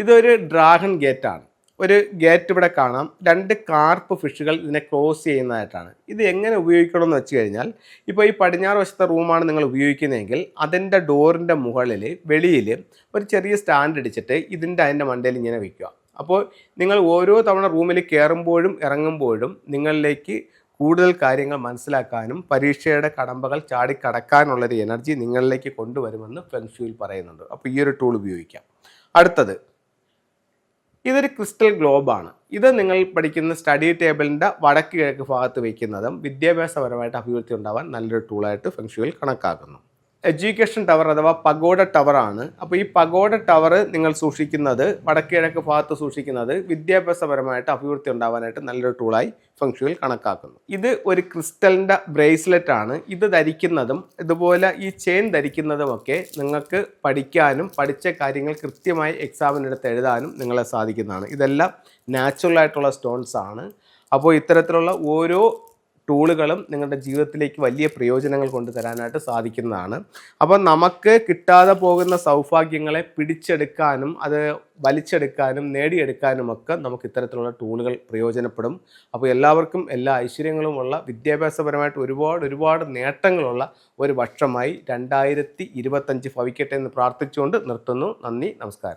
ഇതൊരു dragon gate ആണ്. ഒരു ഗേറ്റ് ഇവിടെ കാണാം. രണ്ട് കാർപ്പ് ഫിഷുകൾ ഇതിനെ ക്ലോസ് ചെയ്യുന്നതായിട്ടാണ്. ഇത് എങ്ങനെ ഉപയോഗിക്കണമെന്ന് വെച്ച് കഴിഞ്ഞാൽ ഇപ്പോൾ ഈ പടിഞ്ഞാറ് വശത്തെ റൂമാണ് നിങ്ങൾ ഉപയോഗിക്കുന്നതെങ്കിൽ അതിന്റെ ഡോറിന്റെ മുകളിൽ വെളിയിൽ ഒരു ചെറിയ സ്റ്റാൻഡ് അടിച്ചിട്ട് ഇതിന്റെ അതിന്റെ മണ്ടയിൽ ഇങ്ങനെ വയ്ക്കുക അപ്പോൾ നിങ്ങൾ ഓരോ തവണ റൂമിൽ കയറുമ്പോഴും ഇറങ്ങുമ്പോഴും നിങ്ങളിലേക്ക് കൂടുതൽ കാര്യങ്ങൾ മനസ്സിലാക്കാനും പരീക്ഷയുടെ കടമ്പകൾ ചാടിക്കടക്കാനുള്ളൊരു എനർജി നിങ്ങളിലേക്ക് കൊണ്ടുവരുമെന്ന് ഫെൻഷുയിൽ പറയുന്നുണ്ട്. അപ്പോൾ ഈ ഒരു ടൂൾ ഉപയോഗിക്കാം. അടുത്തത് ഇതൊരു ക്രിസ്റ്റൽ ഗ്ലോബാണ്. ഇത് നിങ്ങൾ പഠിക്കുന്ന സ്റ്റഡി ടേബിളിന്റെ വടക്ക് കിഴക്ക് ഭാഗത്ത് വയ്ക്കുന്നതും വിദ്യാഭ്യാസപരമായിട്ട് അഭിവൃദ്ധി ഉണ്ടാവാൻ നല്ലൊരു ടൂളായിട്ട് ഫെങ്ഷുവിൽ കണക്കാക്കുന്നു. എഡ്യൂക്കേഷൻ ടവർ അഥവാ പഗോഡ ടവർ ആണ്. അപ്പോൾ ഈ പഗോഡ ടവർ നിങ്ങൾ സൂക്ഷിക്കുന്നത് വടക്കിഴക്ക് ഭാഗത്ത് സൂക്ഷിക്കുന്നത് വിദ്യാഭ്യാസപരമായിട്ട് അഭിവൃദ്ധി ഉണ്ടാവാനായിട്ട് നല്ലൊരു ടൂളായി ഫംഗ്ഷനിൽ കണക്കാക്കുന്നു. ഇത് ഒരു ക്രിസ്റ്റലിന്റെ ബ്രേസ്ലെറ്റ് ആണ്. ഇത് ധരിക്കുന്നതും ഇതുപോലെ ഈ ചെയിൻ ധരിക്കുന്നതുമൊക്കെ നിങ്ങൾക്ക് പഠിക്കാനും പഠിച്ച കാര്യങ്ങൾ കൃത്യമായി എക്സാമിനെടുത്ത് എഴുതാനും നിങ്ങളെ സാധിക്കുന്നതാണ്. ഇതെല്ലാം നാച്ചുറൽ ആയിട്ടുള്ള സ്റ്റോൺസ് ആണ്. അപ്പോൾ ഇത്തരത്തിലുള്ള ഓരോ ടൂളുകളും നിങ്ങളുടെ ജീവിതത്തിലേക്ക് വലിയ പ്രയോജനങ്ങൾ കൊണ്ടുതരാനായിട്ട് സാധിക്കുന്നതാണ്. അപ്പോൾ നമുക്ക് കിട്ടാതെ പോകുന്ന സൗഭാഗ്യങ്ങളെ പിടിച്ചെടുക്കാനും അത് വലിച്ചെടുക്കാനും നേടിയെടുക്കാനും ഒക്കെ നമുക്ക് ഇത്തരത്തിലുള്ള ടൂളുകൾ പ്രയോജനപ്പെടും. അപ്പോൾ എല്ലാവർക്കും എല്ലാ ഐശ്വര്യങ്ങളുമുള്ള വിദ്യാഭ്യാസപരമായിട്ട് ഒരുപാട് ഒരുപാട് നേട്ടങ്ങളുള്ള ഒരു വർഷമായി രണ്ടായിരത്തി ഇരുപത്തഞ്ച് ഭവിക്കട്ടെ എന്ന് പ്രാർത്ഥിച്ചുകൊണ്ട് നിർത്തുന്നു. നന്ദി നമസ്കാരം.